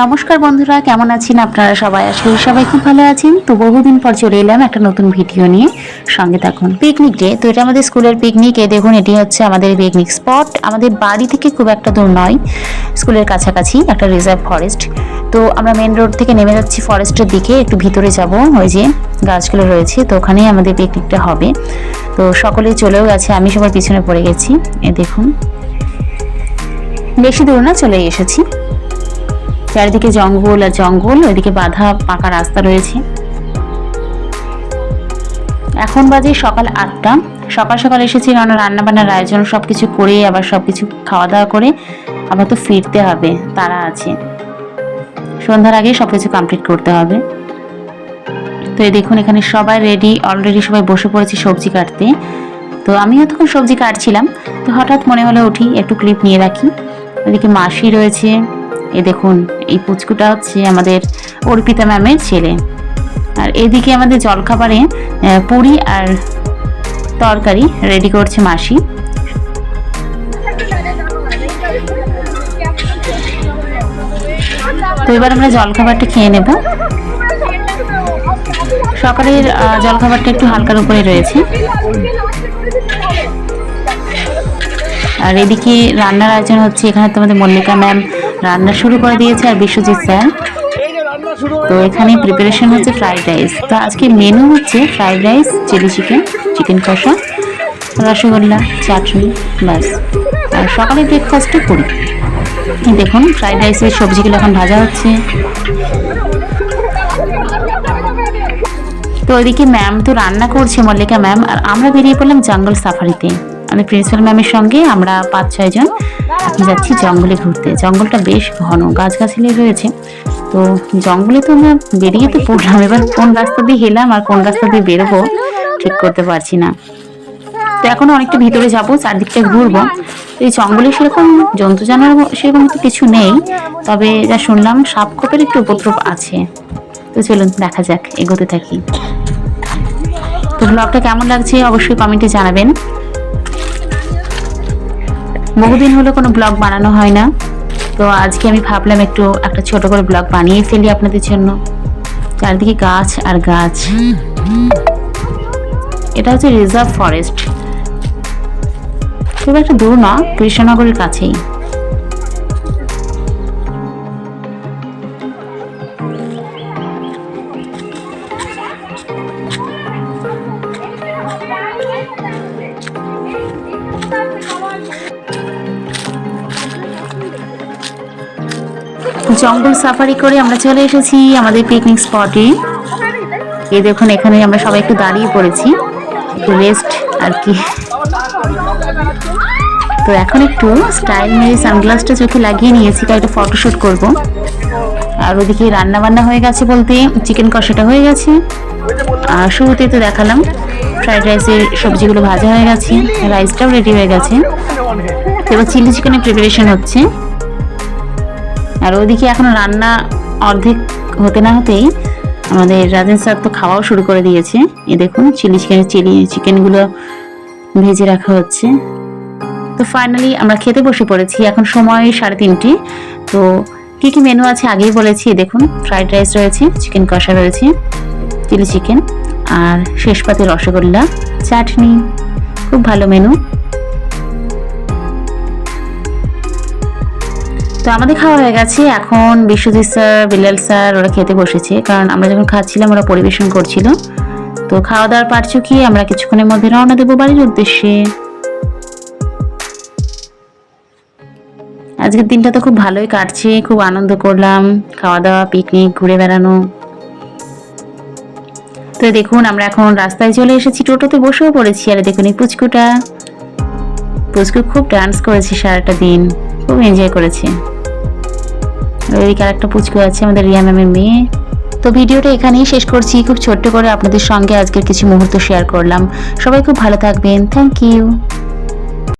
নমস্কার বন্ধুরা, কেমন আছেন আপনারা সবাই? করি সবাই খুব ভালো আছেন। তো বহুদিন পর চলে এলাম একটা নতুন ভিডিও নিয়ে। সঙ্গে থাকুন। পিকনিক ডে তো এটা আমাদের স্কুলের পিকনিক এ দেখুন এটি হচ্ছে আমাদের পিকনিক স্পট আমাদের বাড়ি থেকে খুব একটা দূর নয় স্কুলের কাছাকাছি, একটা রিজার্ভ ফরেস্ট তো আমরা মেন রোড থেকে নেমে যাচ্ছি ফরেস্টের দিকে, একটু ভিতরে যাব, ওই যে গাছগুলো রয়েছে, তো ওখানেই আমাদের পিকনিকটা হবে। তো সকলেই চলেও গেছে, আমি সবার পিছনে পড়ে গেছি, এ দেখুন। বেশি দূর না চলে এসেছি। চারিদিকে জঙ্গল আর জঙ্গল ওইদিকে বাধা পাকা রাস্তা রয়েছে। এখন বাজে সকাল আটটা। সকাল সকাল এসেছি রান্না বান্নার আয়োজন সব কিছু করে, আবার সব কিছু খাওয়া দাওয়া করে আবার তো ফিরতে হবে, তারা আছে। সন্ধ্যার আগে সব কিছু কমপ্লিট করতে হবে। তো এই দেখুন, এখানে সবাই রেডি অলরেডি সবাই বসে পড়েছে সবজি কাটতে। তো আমিও তখন সবজি কাটছিলাম। তো হঠাৎ মনে হলো উঠি, একটু ক্লিপ নিয়ে রাখি। ওদিকে মাসি রয়েছে। এ দেখুন, এই পুচকুটা হচ্ছে আমাদের অর্পিতা ম্যামের ছেলে। আর এদিকে আমাদের জলখাবারে পুরি আর তরকারি রেডি করছে মাসি। তো এবার আমরা জলখাবারটা খেয়ে নেব। সকালের জলখাবারটা একটু হালকার উপরে রয়েছে। আর এদিকে রান্নার আয়োজন হচ্ছে, এখানে তোমাদের মল্লিকা ম্যাম রান্না শুরু করে দিয়েছে আর বিশ্বজিৎ স্যার। তো এখানে প্রিপারেশন হচ্ছে ফ্রাইড রাইস তো আজকে মেনু হচ্ছে fried rice chilli chicken chicken কষা, রসগোল্লা, চাটনি, ব্যাস। আর সকালে ব্রেকফাস্টও করি। দেখুন ফ্রাইড রাইসের সবজিগুলো এখন ভাজা হচ্ছে। তো ওইদিকে ম্যাম তো রান্না করছে মল্লিকা ম্যাম আর আমরা বেরিয়ে পড়লাম জঙ্গল সাফারিতে আমাদের প্রিন্সিপাল ম্যামের সঙ্গে, আমরা পাঁচ ছয়জন যাচ্ছি জঙ্গলে ঘুরতে। জঙ্গলটা বেশ ঘন গাছগাছালি রয়েছে। তো জঙ্গলে তো আমরা বেরিয়ে তো পড়লাম, এবার কোন রাস্তা দিয়ে হেলাম আর কোন রাস্তা দিয়ে বেরোবো ঠিক করতে পারছি না। তো এখনও অনেকটা ভিতরে যাব, চারদিকটা ঘুরবো। এই জঙ্গলে সেরকম জন্তু জানোয়ার সেরকম তো কিছু নেই, তবে যা শুনলাম সাপ খোপের একটু উপদ্রব আছে। তো চলুন দেখা যাক, এগোতে থাকি। তো ব্লগটা কেমন লাগছে অবশ্যই কমেন্টে জানাবেন। বহুদিন হলো কোনো ব্লগ বানানো হয় না। তো আজকে আমি ভাবলাম একটু একটা ছোট করে ব্লগ বানিয়ে ফেলি আপনাদের জন্য। চারদিকে গাছ আর গাছ। এটা হচ্ছে রিজার্ভ ফরেস্ট। খুব একটা দূর না, কৃষ্ণনগরের কাছেই। জঙ্গল সাফারি করে আমরা চলে এসেছি আমাদের পিকনিক স্পটে এই। দেখুন, এখানে আমরা সবাই একটু দাঁড়িয়ে পড়েছি। একটু রেস্ট আর কি। তো এখন একটু স্টাইল মেরে সানগ্লাসটা চোখে লাগিয়ে নিয়েছি কারণ একটা ফটোশ্যুট করব। আর ওদিকে রান্না বান্না হয়ে গেছে বলতে চিকেন কষাটা হয়ে গেছে। আর শুরুতে তো দেখালাম ফ্রাইড রাইসের সবজিগুলো ভাজা হয়ে গেছে রাইসটাও রেডি হয়ে গেছে। এবার চিলি চিকেনের প্রিপারেশন হচ্ছে। আর ওইদিকে এখন রান্না অর্ধেক হতে না হতেই আমাদের রাজেন স্যার তো খাওয়াও শুরু করে দিয়েছে। এ দেখুন, চিলি চিকেন, চিলি চিকেনগুলো ভেজে রাখা হচ্ছে। তো ফাইনালি আমরা খেতে বসে পড়েছি, এখন সময় সাড়ে তিনটি। তো কী কী মেনু আছে আগেই বলেছি, দেখুন ফ্রাইড রাইস রয়েছে চিকেন কষা রয়েছে, চিলি চিকেন, আর শেষ পাতে রসগোল্লা, চাটনি, খুব ভালো মেনু তো আমাদের খাওয়া হয়ে গেছে। এখন বিশ্বজিৎ স্যার বিলাল স্যার, ওরা খেতে বসেছে। কারণ আমরা যখন খাচ্ছিলাম, ওরা পরিবেশন করছিল। তো খাওয়া দাওয়ার পাট চুকিয়ে আমরা কিছুক্ষণের মধ্যে রওনা দেবো বাড়ির উদ্দেশ্যে। আজকের দিনটা তো খুব ভালোই কাটছে। খুব আনন্দ করলাম। খাওয়া দাওয়া, পিকনিক, ঘুরে বেড়ানো। তো দেখুন, আমরা এখন রাস্তায় চলে এসেছি। টোটোতে বসেও পড়েছি। আর দেখুন এই পুচকুটা। পুচকু খুব ডান্স করেছে সারাটা দিন। খুব এনজয় করেছে। ওইদিকে আরেকটা পুচকু আছে, আমাদের রিয়া ম্যামের মেয়ে। তো ভিডিওটা এখানেই শেষ করছি। খুব ছোট্ট করে আপনাদের সঙ্গে আজকের কিছু মুহূর্ত শেয়ার করলাম। সবাই খুব ভালো থাকবেন। Thank you